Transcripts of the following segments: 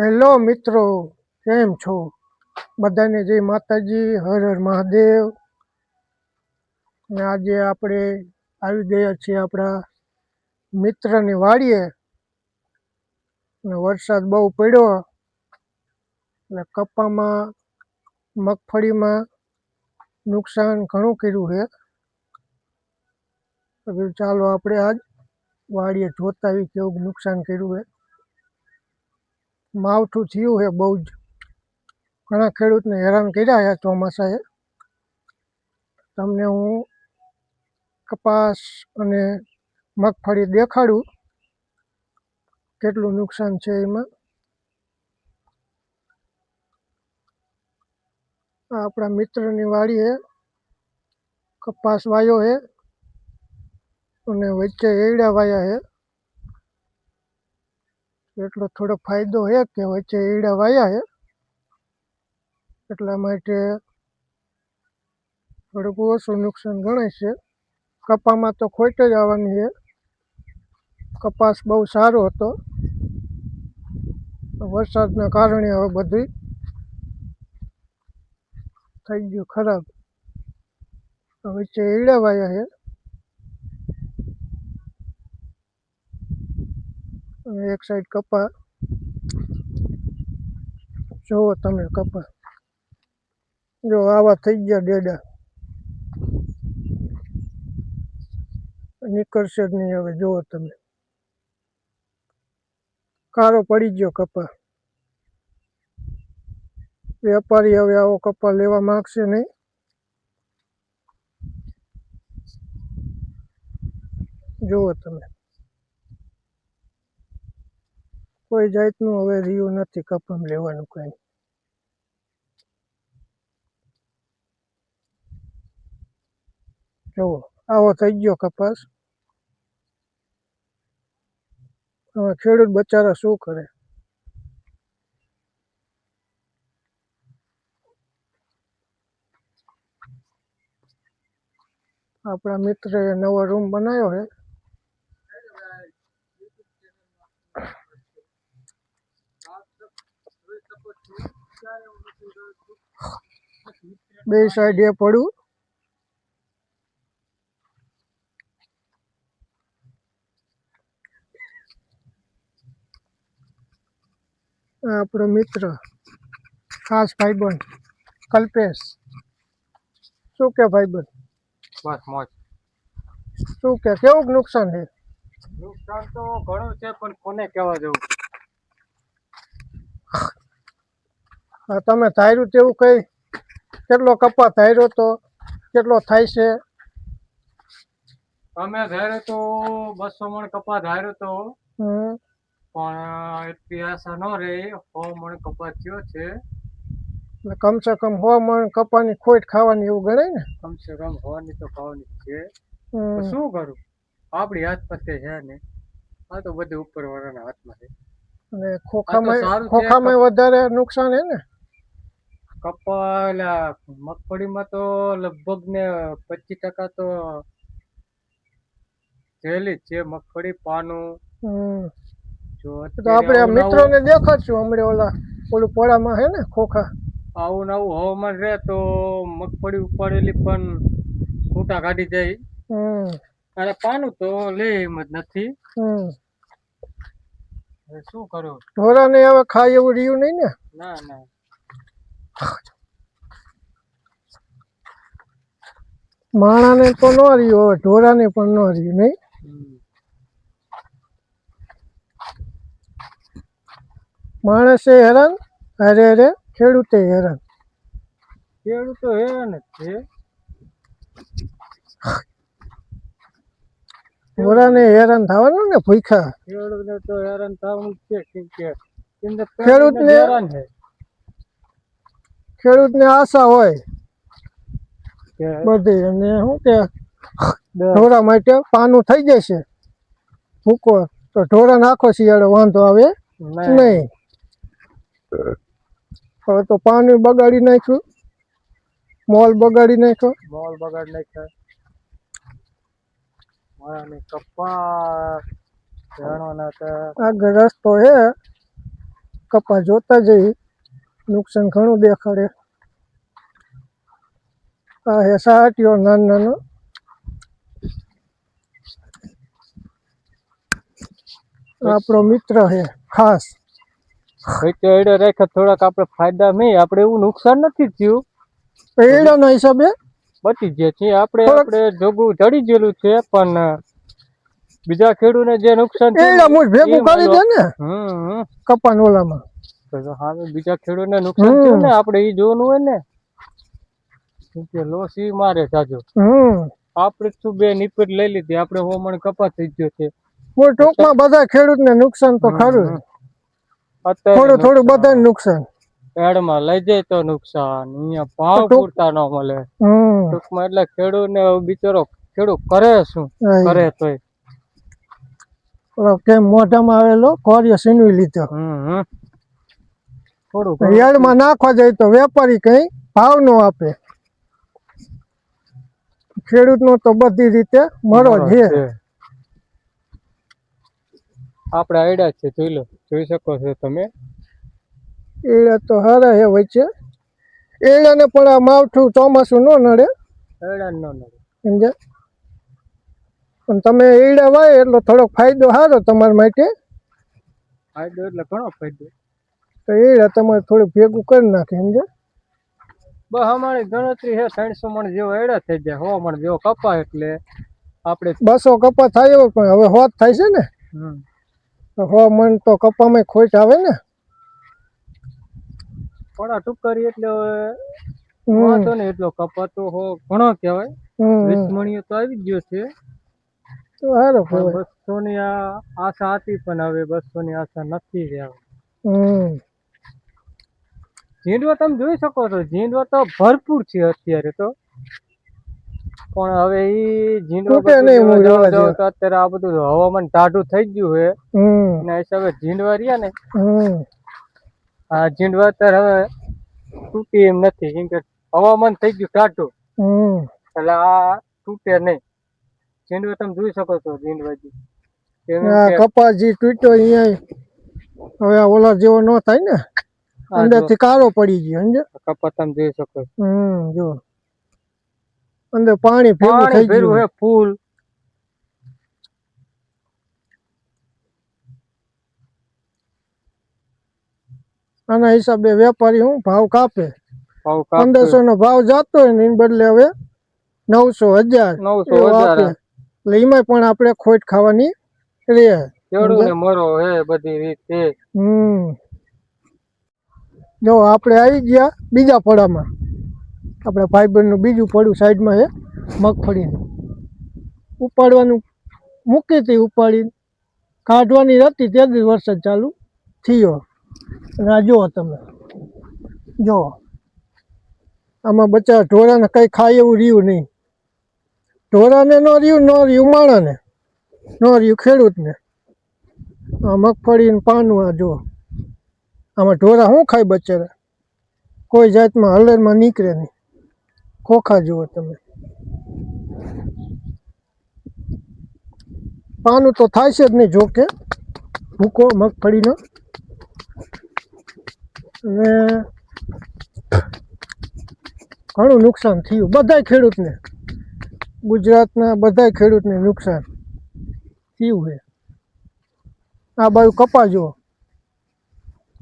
Hello મિત્રો, કેમ છો? બધાને જય માતાજી, હર હર મહાદેવ. આજે આપણે આવી ગયા છીએ આપણા મિત્રની વાડીએ ને વરસાદ બહુ પડ્યો. એટલે કપામાં મગફળીમાં નુકસાન ઘણું કર્યું છે. ચાલો આપણે આજ વાડીએ જોતા આવી કેવું નુકસાન કર્યું છે. માવઠું થયું છે બહુ જ. ઘણા ખેડૂતને હેરાન કર્યા છે ચોમાસાએ. તમને હું કપાસ અને મગફળી દેખાડું. કેટલું નુકસાન છે એમાં? આપણા મિત્રની વાડી છે કપાસ વાયો છે અને વચ્ચે એડા વાયા છે એટલો થોડો ફાયદો છે કે વચ્ચે ઈડા વાયા છે એટલા માટે થોડુંક ઓછું નુકસાન ગણાય છે. કપામાં તો ખોટ જ આવવાની છે કપાસ બહુ સારો હતો. વરસાદના કારણે હવે બધી થઈ ગયું ખરાબ. વચ્ચે ઈડા વાયા છે અને એક સાઈડ કપા જુઓ તમે કપા જો આવા થઈ ગયા ડેડા. નીકળશે જ નહીં હવે, જુઓ તમે. કારો પડી ગયો કપા વેપારી હવે આવો કપા લેવા માગશે નહીં. જુઓ તમે. કોઈ જાતનું હવે રહ્યું નથી કપમ લેવાનું કઈ. જુઓ, આવો થઈ ગયો કપાસ. હવે ખેડૂત બચારા શું કરે? આપણા મિત્રએ નવો રૂમ બનાવ્યો છે બે સાઈડે એ પડું આપણો મિત્ર ખાસ ભાઈબંધ કલ્પેશ. શું કે ભાઈબંધ? બસ મોજ. શું કે? કેવું નુકસાન છે? નુકસાન તો ઘણું છે પણ કોને કહેવા જવું? હા તમે ધાર્યું તેવું કઈ કેટલો કપા ધાર્યો તો કેટલો થાય છે? અમે ધાર્યો તો બસો મણ કપા ધાર્યો તો. પણ એટલી આશા ન રહી સો મણ કપા થયો છે. કમસે કમ સો મણ કપાની ખોટ ખાવાની એવું ગણાય ને? કમસે કમ હોવાની તો ખાવાની છે. શું કરું? આપણી હાથ પાસે છે ને. આ તો બધું ઉપર વાળાના હાથમાં છે. અને ખોખામાં ખોખામાં વધારે નુકસાન હે ને? કપા એલા મગફળીમાં તો લગભગ ને પચીસ ટકા તો થયેલી જ છે મગફળી પાનું. જો તો આપણે મિત્રોને દેખાડશું હમણાં ઓલા ઓલું પોળામાં હે ને ખોખા. આવું નવું હવામાન રહે તો મગફળી ઉપાડેલી પણ છૂટા કાઢી જાય. હમ. અને પાનું તો લે એમ જ નથી. શું કરું? ઢોરાને હવે ખાય એવું રહ્યું નહીં ને? ના ના. માણાને તો ન રહ્યું હવે ઢોરાને પણ ન રહ્યું નહીં? માણસે હેરાન? અરે અરે ખેડૂતે હેરાન. ખેડૂતો હેરાન જ છે. ઢોરાને હેરાન થવાનું ને ભૂખા ખેડૂતને તો હેરાન થવાનું છે કેમ કે ખેડૂતને- હેરાન છે. ખેડૂતને આશા હોય બધી. અને શું કે ઢોરા માટે પાનું થઈ જશે. ભૂકો તો ઢોરા નાખો શિયાળો વાંધો આવે નહીં. હવે તો પાણી બગાડી નાખ્યું. મોલ બગાડી નાખ્યો. મોલ બગાડી નાખ્યો. કપા આગળ રસ્તો હે. કપા જોતા જઈ નુકસાન ઘણું દેખાડે. આ હે સાટીઓ નાનો નાનો. આપણો મિત્ર છે ખાસ. એડે રાખે થોડાક આપણે ફાયદા નહીં આપણે એવું નુકસાન નથી થયું. પેડાના હિસાબે? બચી ગયા છીએ આપણે આપણે જોગું ચડી ગયેલું છે પણ બીજા ખેડૂને જે નુકસાન એડા મુજ ભેગું કરી દે ને? હમ હમ. કપાન ઓલામાં તો હામે બીજા ખેડૂતને નુકસાન થયું ને આપણે એ જોવાનું હોય ને કે લોસ ઈ મારે જાજો. આપણે શું બે નિપટ લઈ લીધી આપણે હોમણ કપાસ થઈ ગયો છે. કોઈ ટૂંકમાં બધા ખેડૂતને નુકસાન તો ખરું અત્યારે થોડું થોડું. બધાને નુકસાન. એડમાં લઈ જાય તો નુકસાન અહીંયા ભાવ પૂરતા ન મળે. ટૂંકમાં એટલે ખેડૂત ને બિચારો ખેડૂત કરે શું? કરે તોય. કેમ મોઢામાં આવેલો? કોરિયો સીનવી લીધો. હમ. થોડું ઘણું. નાખવા જાય તો વેપારી કઈ ભાવ નો આપે. ખેડૂતનો તો બધી રીતે મળો છે. આપણે આઈડિયા છે જોઈ લો જોઈ શકો છો તમે. એડા તો હારા હે છે. એડાને પણ આ માવઠું ચોમાસું ન નડે. એડા ન નડે. સમજ્યા? પણ તમે એડા વાય એટલો થોડોક ફાયદો સારો તમારા માટે. ફાયદો એટલે ઘણો ફાયદો. તો એ તમારે થોડું ભેગું કરી નાખે સમજ્યા? બસ અમારી ગણતરી છે ત્રણસો મણ જેવો એડા થઈ જાય સો મણ જેવો કપા એટલે આપણે બસો કપા થાય એવો પણ હવે હોત થાય છે ને? સો મણ તો કપામાં ખોટ આવે ને? થોડા ટુકરી એટલે હવે વાંધો નહીં એટલો કપા તો હો ઘણો કહેવાય. વીસ મણીઓ તો આવી ગયો છે. તો સારું બસો ની આશા હતી પણ હવે બસો ની આશા નથી રહ્યા હમ. ઝીંડવા તમે જોઈ શકો છો જીંડવા તો ભરપૂર છે અત્યારે તો. પણ હવે ઈ ઝીંડવા તો અત્યારે આ બધું હવામાન ટાઢું થઈ ગયું છે. એના હિસાબે ઝીંડવા રહ્યા ને. આ ઝીંડવા અત્યારે હવે તૂટી એમ નથી કેમ કે હવામાન થઈ ગયું ટાઢું. એટલે આ તૂટે નહીં. ઝીંડવા તમે જોઈ શકો છો ઝીંડવાજી. કપાસ જે તૂટ્યો અહીંયા હવે ઓલા જેવો ન થાય ને. આ થી કાળો પડી ગયો સમજે? તમે જોઈ શકો. હમ જો. અંદર પાણી ભેગું થઈ ગયું. હે ફૂલ. આના હિસાબે વેપારી હું ભાવ કાપે. પંદરસો નો ભાવ જતો હોય ને એને બદલે હવે નવસો હજાર નવસો એટલે એમાં પણ આપણે ખોટ ખાવાની ખેડૂતને મરો હે બધી રીતે. હમ. જો, આપણે આવી ગયા બીજા ફળામાં. આપણે ફાઈબરનું બીજું ફળું સાઈડમાં છે, મગફળીનું. ઉપાડવાનું મૂકી હતી ઉપાડી કાઢવાની હતી, તે જ વરસાદ ચાલુ થયો. અને આ જુઓ તમે. જુઓ. આમાં બચ્ચા ઢોરાને કંઈ ખાય એવું રહ્યું નહીં. ઢોરાને ન રહ્યું ન રહ્યું માણાને ન રહ્યું ખેડૂતને. આ મગફળીનું પાનું આ જુઓ. આમાં ઢોરા શું ખાય બચારા? કોઈ જાતમાં હલરમાં નીકળે નહીં. ખોખા જુઓ તમે. પાનું તો થાય છે જ નહીં જોકે. ભૂકો, મગફળીનો. અને ઘણું નુકસાન થયું. બધાય ખેડૂતને. ગુજરાતના બધાય ખેડૂતને નુકસાન. થયું છે આ બાજુ કપા જુઓ.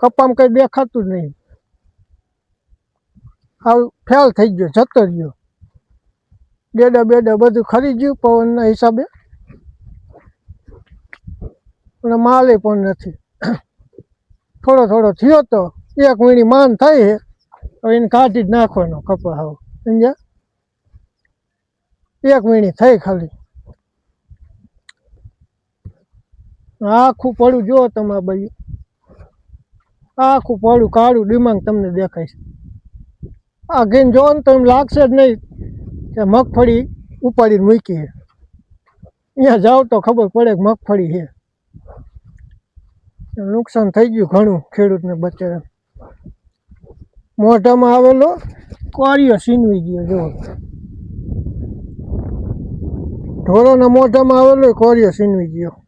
કપામાં કઈ દેખાતું જ નહીં. હાવ ફેલ થઈ ગયો, જતો રહ્યો. ડેડા બેડા બધું ખરી ગયું પવનના હિસાબે. અને માલે પણ નથી. થોડો થોડો થયો તો એક મહિની માન થાય છે. હવે એને કાઢી જ નાખવાનો કપા હવે. સમજ્યા? એક મહિની થઈ ખાલી. આખું પડું જુઓ તમે આ બાજુ આખું પાડું કાળું ડિમાંગ તમને દેખાય છે. આ ગઈને જો ને તો એમ લાગશે જ નહીં કે મગફળી ઉપાડીને મૂકી છે. અહીંયા જાઓ તો ખબર પડે કે મગફળી છે. નુકસાન થઈ ગયું ઘણું ખેડૂતને બચારા મોઢામાં આવેલો કોરિયો સીનવી ગયો જો ઢોરોના મોઢામાં આવેલો કોરિયો સીનવી ગયો.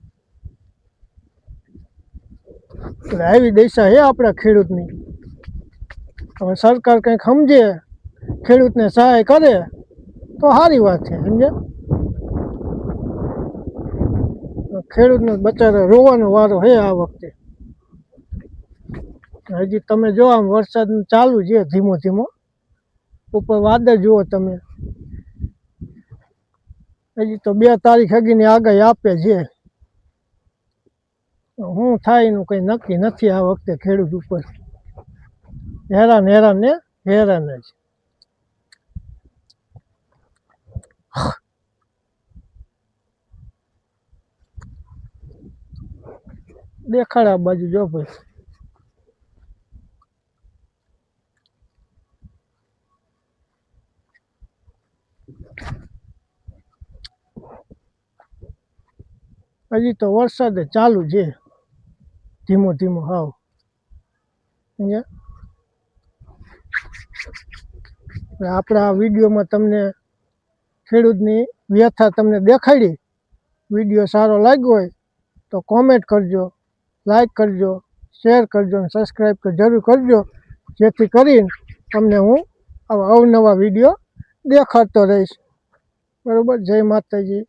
એટલે આવી દશા છે આપણા ખેડૂતની. હવે સરકાર કંઈક સમજે, ખેડૂતને સહાય કરે, તો સારી વાત છે સમજે ખેડૂતને બચારો રોવાનો વારો છે આ વખતે. હજી તમે જો આમ વરસાદ ચાલુ છે ધીમો ધીમો, ઉપર વાદળ જુઓ તમે. હજી તો બે તારીખ હગીની આગાહી આપે છે. શું થાય એનું કંઈ નક્કી નથી આ વખતે ખેડૂત ઉપર. હેરાન હેરાન ને? હેરાન જ. દેખાડ આ બાજુ જો ભાઈ. હજી તો વરસાદ ચાલુ છે. ધીમો ધીમો હાવ? આપણા આ વિડીયોમાં તમને ખેડૂતની વ્યથા તમને દેખાડી. વીડિયો સારો લાગ્યો હોય તો કોમેન્ટ કરજો લાઈક કરજો શેર કરજો અને સબસ્ક્રાઈબ તો જરૂર કરજો. જેથી કરીને તમને હું આવા અવનવા વીડિયો દેખાડતો રહીશ. બરાબર? જય માતાજી.